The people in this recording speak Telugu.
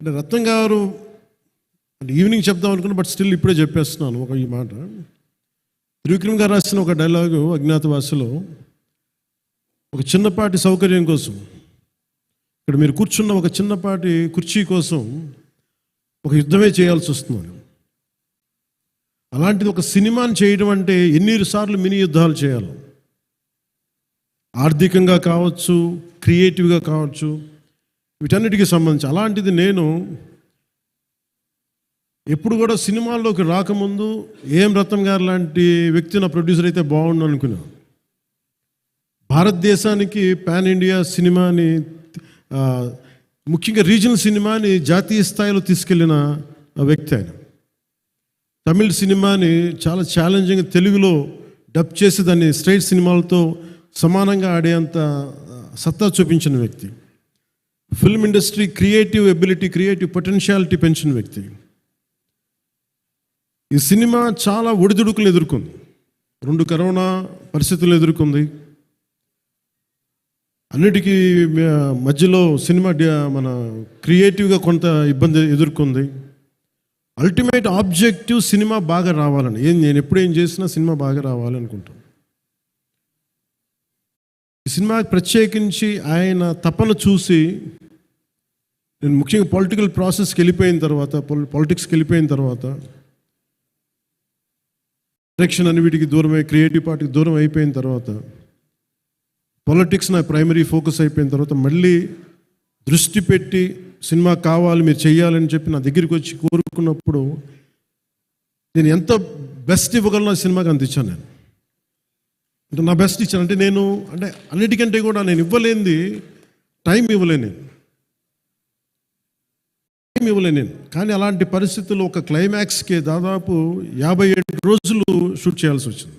అంటే రత్నం గారు అంటే ఈవినింగ్ చెప్దాం అనుకున్నా బట్ స్టిల్ ఇప్పుడే చెప్పేస్తున్నాను ఒక ఈ మాట. త్రివిక్రమ్ గారు రాసిన ఒక డైలాగు అజ్ఞాతవాసలో ఒక చిన్నపాటి సౌకర్యం కోసం ఇక్కడ మీరు కూర్చున్న ఒక చిన్నపాటి కుర్చీ కోసం ఒక యుద్ధమే చేయాల్సి వస్తున్నాను అలాంటిది ఒక సినిమాని చేయడం అంటే ఎన్ని సార్లు మినీ యుద్ధాలు చేయాలి. ఆర్థికంగా కావచ్చు క్రియేటివ్గా కావచ్చు వీటన్నిటికి సంబంధించి అలాంటిది నేను ఎప్పుడు కూడా సినిమాల్లోకి రాకముందు ఏం రత్నం గారు లాంటి వ్యక్తి నా ప్రొడ్యూసర్ అయితే బాగుండు అనుకున్నాను భారతదేశానికి పాన్ ఇండియా సినిమాని ముఖ్యంగా రీజనల్ సినిమాని జాతీయ స్థాయిలో తీసుకెళ్ళిన వ్యక్తి ఆయన. తమిళ సినిమాని చాలా ఛాలెంజింగ్ తెలుగులో డబ్ చేసి దాన్ని స్ట్రైట్ సినిమాలతో సమానంగా ఆడేంత సత్తా చూపించిన వ్యక్తి. Film industry creative ability creative potentiality పెంచిన వ్యక్తి. ఈ సినిమా చాలా ఒడిదుడుకులు ఎదుర్కొంది. రెండు కరోనా పరిస్థితులు ఎదుర్కొంది. అన్నిటికీ మధ్యలో సినిమా మన క్రియేటివ్గా కొంత ఇబ్బంది ఎదుర్కొంది. అల్టిమేట్ ఆబ్జెక్టివ్ సినిమా బాగా రావాలని. ఏం నేను ఎప్పుడు ఏం చేసినా సినిమా బాగా రావాలనుకుంటాను ఈ సినిమా ప్రత్యేకించి ఆయన తపన చూసి నేను ముఖ్యంగా పొలిటికల్ ప్రాసెస్కి వెళ్ళిపోయిన తర్వాత పాలిటిక్స్కి వెళ్ళిపోయిన తర్వాత డైరెక్షన్ అని వీటికి దూరమై క్రియేటివ్ పార్టీకి దూరం అయిపోయిన తర్వాత పొలిటిక్స్ నా ప్రైమరీ ఫోకస్ అయిపోయిన తర్వాత మళ్ళీ దృష్టి పెట్టి సినిమా కావాలి మీరు చేయాలని చెప్పి నా దగ్గరికి వచ్చి కోరుకున్నప్పుడు నేను ఎంత బెస్ట్ ఇవ్వగలను సినిమాకి అందించాను ఇచ్చాను నేను. అంటే నా బెస్ట్ ఇచ్చాను. అంటే నేను అంటే అన్నిటికంటే కూడా నేను ఇవ్వలేనిది టైం ఇవ్వలేను నేను. టైం నేను. కానీ అలాంటి పరిస్థితుల్లో ఒక క్లైమాక్స్కి దాదాపు యాభై ఏడు రోజులు షూట్ చేయాల్సి వచ్చింది.